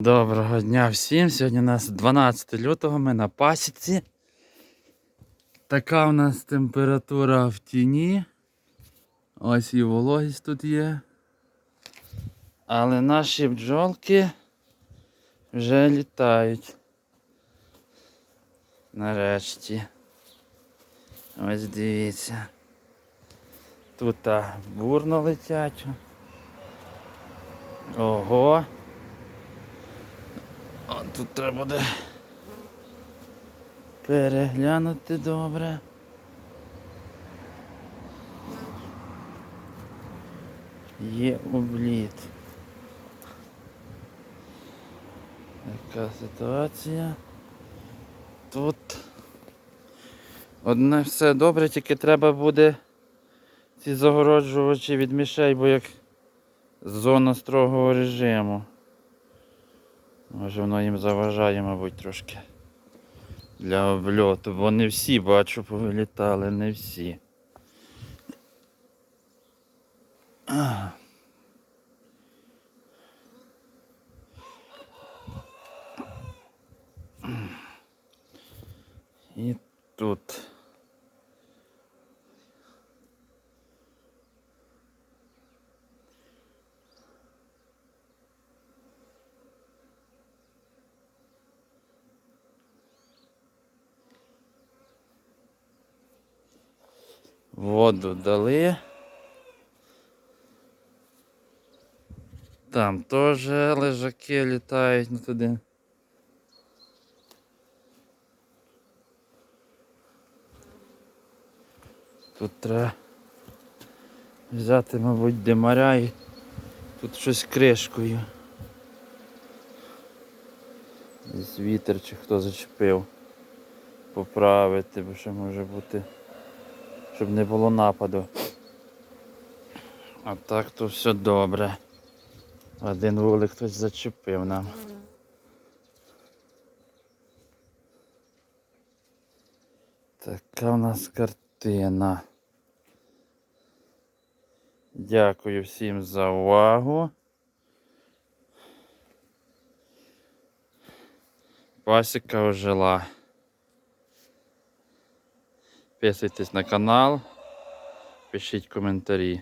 Доброго дня всім. Сьогодні у нас 12 лютого, ми на пасіці. Така у нас температура в тіні. Ось і вологість тут є. Але наші бджолки вже літають. Нарешті. Ось дивіться. Тут бурно летять. Ого. Тут треба буде переглянути добре. Є обліт. Яка ситуація? Тут одне все добре, тільки треба буде ці загороджувачі від мішей, бо як зона строгого режиму. Може воно їм заважає, мабуть, трошки для обльоту, бо не всі бачу повилітали, не всі. І тут. Воду дали. Там теж лежаки літають ну туди. Тут треба взяти, мабуть, димаря і тут щось кришкою. Десь вітер чи хто зачепив. Поправити, бо ще може бути щоб не було нападу. А так то все добре. Один вулик хтось зачепив нам. Така в нас картина. Дякую всім за увагу. Пасіка ожила. Підписуйтесь на канал, пишіть коментарі.